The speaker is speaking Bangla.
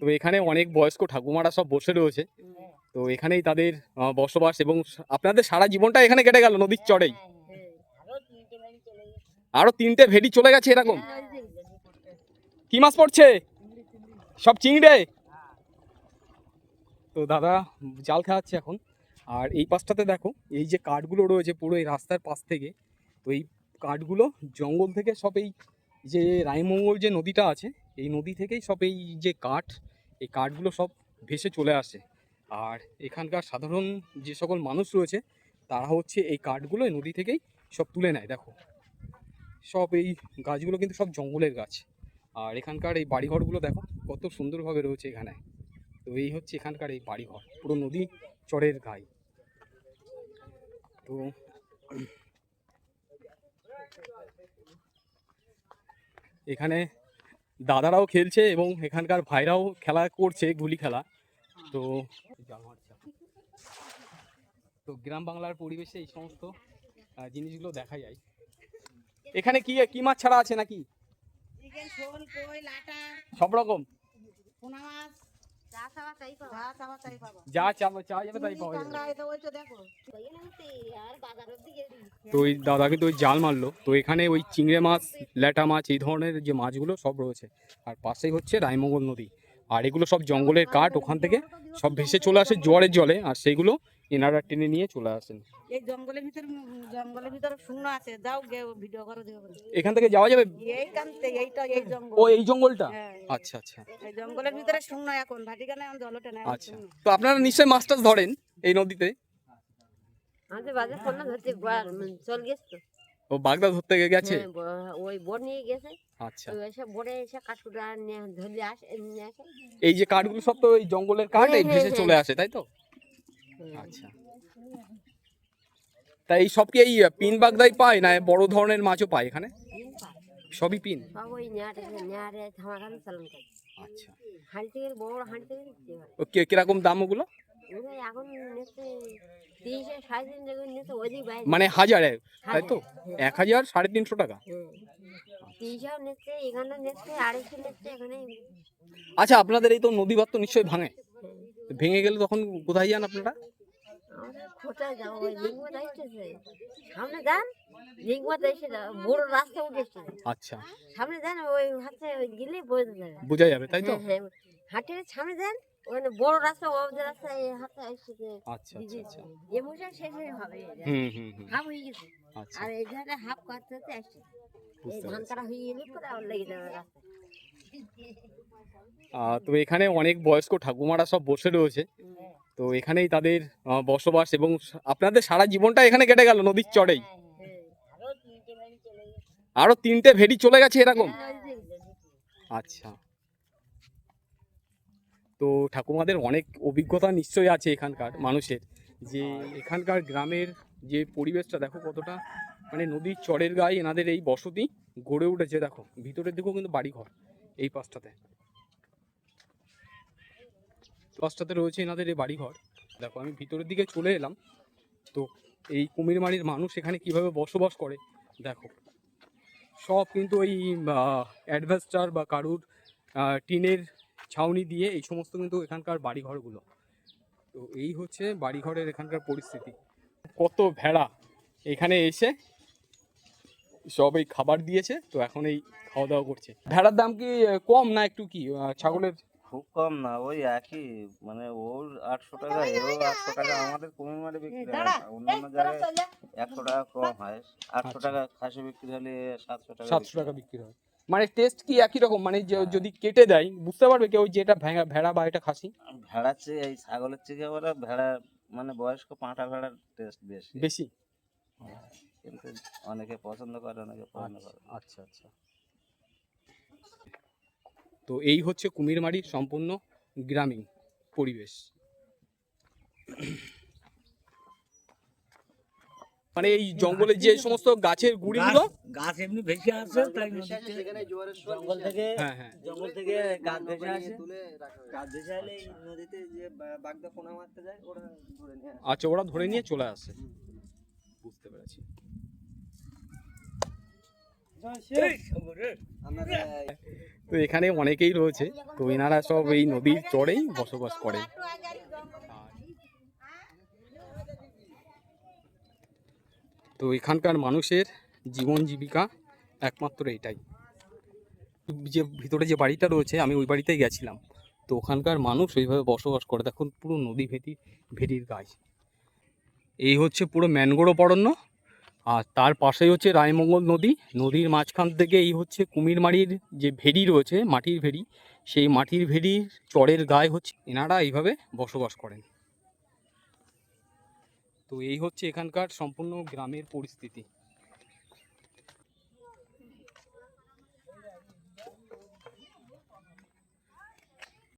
তো এখানে অনেক বয়স্ক ঠাকুমারা সব বসে রয়েছে। তো এখানেই তাদের বসবাস এবং আপনাদের সারা জীবনটা এখানে কেটে গেল নদীর চড়েই আরও তিনটে ভেড়ি চলে গেছে এরকম। কি মাছ পড়ছে? সব চিংড়ে? তো দাদা, জাল খাওয়াচ্ছে এখন। আর এই পাশটাতে দেখো, এই যে কাঠগুলো রয়েছে পুরো এই রাস্তার পাশ থেকে, তো এই কাঠগুলো জঙ্গল থেকে সব এই যে রায়মঙ্গল যে নদীটা আছে এই নদী থেকেই সব এই যে কাঠ, এই কাঠগুলো সব ভেসে চলে আসে। আর এখানকার সাধারণ যে সকল মানুষ রয়েছে, তারা হচ্ছে এই কাঠগুলো এই নদী থেকেই সব তুলে নেয়, দেখো। সব এই গাছগুলো কিন্তু সব জঙ্গলের গাছ। আর এখানকার এই বাড়িঘরগুলো দেখো, কত সুন্দরভাবে রয়েছে এখানে। তো এই হচ্ছে এখানকার এই বাড়িঘর, পুরো নদী চরের গায়ে। তো এখানে দাদারাও খেলছে এবং এখানকার ভাইরাও খেলা করছে গুলি খেলা। তো তো গ্রাম বাংলার পরিবেশে এই সমস্ত জিনিসগুলো দেখা যায়। এখানে কি কি মাছ ছাড়া আছে নাকি? সব রকম? পোনা মাছ। যা যাবে তাই পাওয়া যাবে। দিকে দিই। তো ওই দাদা কিন্তু ওই জাল মারলো। তো এখানে ওই চিংড়ে মাছ ল্যাটা মাছ এই ধরনের যে মাছগুলো সব রয়েছে। আর পাশেই হচ্ছে রায়মঙ্গল নদী। আর এগুলো সব জঙ্গলের কাঠ ওখান থেকে সব ভেসে চলে আসে জোয়ারের জলে। আর সেইগুলো এনারা টেনে নিয়ে চলে আসেন। এই জঙ্গলের ভিতরে জঙ্গলের ভিতরে শূন্য আছে যাও গে ভিডিও করো দেখো। এখান থেকে যাওয়া যাবে? এই কান্তে এইটা এই জঙ্গল। ও এই জঙ্গলটা? হ্যাঁ, আচ্ছা আচ্ছা। এই জঙ্গলের ভিতরে শূন্য এখন ভাটিকানে এখন জল ওঠে না আচ্ছা তো আপনারা নিশ্চয়ই মাছ টাছ ধরেন এই নদীতে? আমাদের বাজার ফোন ধরতে চল গেছে তো। ও বাগদা ধরতে গেছে? হ্যাঁ, ওই বোট নিয়ে গেছে। আচ্ছা। ওই এসে বোটে এসে কাঠকুটা নিয়ে ধরলে আসে নিয়ে আসে। এই যে কাঠগুলো সব তো ওই জঙ্গলের কাঠ এই হ্যাঁ, ভেসে চলে আসে তাই তো। আচ্ছা। তা এই সব কি এই পিন বাগদাই পায় না? বড় ধরনের মাছও পায় এখানে? সবই পিন? আচ্ছা। হাঁড়ি থেকে বড় হাঁড়ি থেকে দিতে পারে। ও কি- কীরকম দাম ওগুলো? মানে হাজারে তাই তো? এক হাজার সাড়ে তিনশো টাকা? হ্যাঁ আচ্ছা আপনাদের এই তো নদী বাদ তো নিশ্চয়ই ভাঙে। ভেঙে গেলে তখন কোথায় যান আপনারা? কোথায় যাব? সামনে যান বড় রাস্তা আচ্ছা। সামনে যান ওই হাতে ওই গেলে বোঝা যাবে। বোঝা যাবে তাই তো? হ্যাঁ হ্যাঁ। হাটের সামনে যান ওখানে বড় রাস্তা এই হাতে এসেছে আচ্ছা আচ্ছা আচ্ছা। শেষ হয়ে হবে হুম হুম হুম। হাফ হয়ে গেছে। আর এই হাফ হতে আসছে। এই ধান কাটা হয়ে গেলে পরে আবার লেগে যাবে রাস্তা তো এখানে অনেক বয়স্ক ঠাকুমারা সব বসে রয়েছে। তো এখানেই তাদের বসবাস এবং আপনাদের সারা জীবনটা এখানে কেটে গেল নদীর চড়েই আরও তিনটে ভেড়ি চলে গেছে এরকম? আচ্ছা। তো ঠাকুমাদের অনেক অভিজ্ঞতা নিশ্চয়ই আছে এখানকার মানুষের, যে এখানকার গ্রামের যে পরিবেশটা দেখো কতটা মানে নদীর চরের গায়ে এনাদের এই বসতি গড়ে উঠেছে দেখো। ভিতরের দিকেও কিন্তু বাড়িঘর এই পাশটাতে। পাশটাতে রয়েছে এনাদের এই বাড়িঘর। দেখো, আমি ভিতরের দিকে চলে এলাম। তো এই কুমিরমারির মানুষ এখানে কীভাবে বসবাস করে, দেখো। সব কিন্তু ওই অ্যাডভেস্টার বা কারুর টিনের ছাউনি দিয়ে এই সমস্ত কিন্তু এখানকার বাড়িঘরগুলো। তো এই হচ্ছে বাড়িঘরের এখানকার পরিস্থিতি। কত ভেড়া এখানে এসে সব এই খাবার দিয়েছে, তো এখন এই খাওয়া দাওয়া করছে। ভেড়ার দাম কি কম না একটু কি? ছাগলের খুব কম না ওই একই মানে ওর আটশো টাকা এও আটশো টাকা আমাদের কুমির মারে বিক্রি হয় না। অন্যান্য জায়গায় একশো টাকা কম হয় আটশো আচ্ছা। টাকা খাসি বিক্রি হলে সাতশো টাকা সাতশো বিক্রি টাকা হয়। বিক্রি হয় মানে টেস্ট কি একই রকম মানে যদি কেটে দেয় বুঝতে পারবে কেউ যে এটা ভেড়া ভেড়া বা এটা খাসি ভেড়ার চেয়ে এই ছাগলের চেয়ে ওরা ভেড়া মানে বয়স্ক পাঁঠা ভেড়ার টেস্ট বেশি বেশি কিন্তু অনেকে পছন্দ করে অনেকে পছন্দ করে না। আচ্ছা আচ্ছা তো এই হচ্ছে কুমিরমারির সম্পূর্ণ গ্রামীণ পরিবেশ। মানে এই জঙ্গলে যে সমস্ত গাছের গুড়িগুলো গাছ এমনি ভেসে আসে তাই জঙ্গল থেকে হ্যাঁ হ্যাঁ। জঙ্গল থেকে গাছ ভেসে আসে। গাছ ভেসে আসলে নদীতে যে বাগদা পোনা মারতে যায় ওরা ধরে নিয়ে আসে। আচ্ছা ওরা ধরে নিয়ে চলে আসে। তো এখানে অনেকেই রয়েছে। তো এনারা সব এই নদীর চরেই বসবাস করে। তো এখানকার মানুষের জীবন জীবিকা একমাত্র এটাই। যে ভিতরে যে বাড়িটা রয়েছে, আমি ওই বাড়িতেই গেছিলাম। তো ওখানকার মানুষ ওইভাবে বসবাস করে। দেখুন, পুরো নদী ভেটি ভেটির গাছ। এই হচ্ছে পুরো ম্যানগ্রোভ অরণ্য। আর তার পাশেই হচ্ছে রায়মঙ্গল নদী। নদীর মাঝখান থেকে এই হচ্ছে কুমিরমারির যে ভেড়ি রয়েছে, মাটির ভেড়ি, সেই মাটির ভেড়ির চরের গায়ে হচ্ছে এনারা এইভাবে বসবাস করেন। তো এই হচ্ছে এখানকার সম্পূর্ণ গ্রামের পরিস্থিতি।